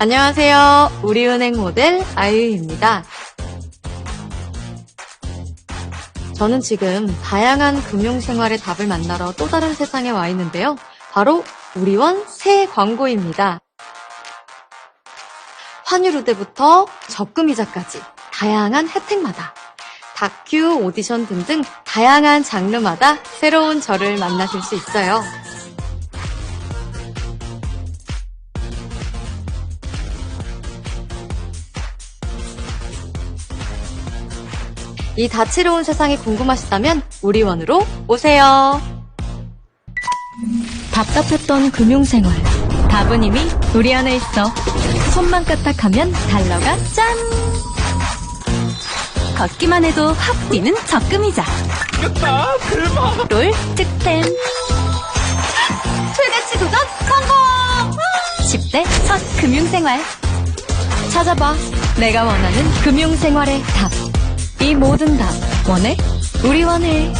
안녕하세요. 우리은행 모델 아유입니다. 저는 지금 다양한 금융생활의 답을 만나러 또 다른 세상에 와 있는데요. 바로 우리원 새 광고입니다. 환율 우대부터 적금이자까지 다양한 혜택마다 다큐, 오디션 등등 다양한 장르마다 새로운 저를 만나실 수 있어요. 이 다채로운 세상이 궁금하시다면 우리원으로 오세요. 답답했던 금융생활. 답은 이미 우리 안에 있어. 손만 까딱하면 달러가 짠! 걷기만 해도 확 뛰는 적금이자. 롤 특템. 최대치 도전 성공! 10대 첫 금융생활. 찾아봐. 내가 원하는 금융생활의 답. 이 모든 답 원해? 우리 원해.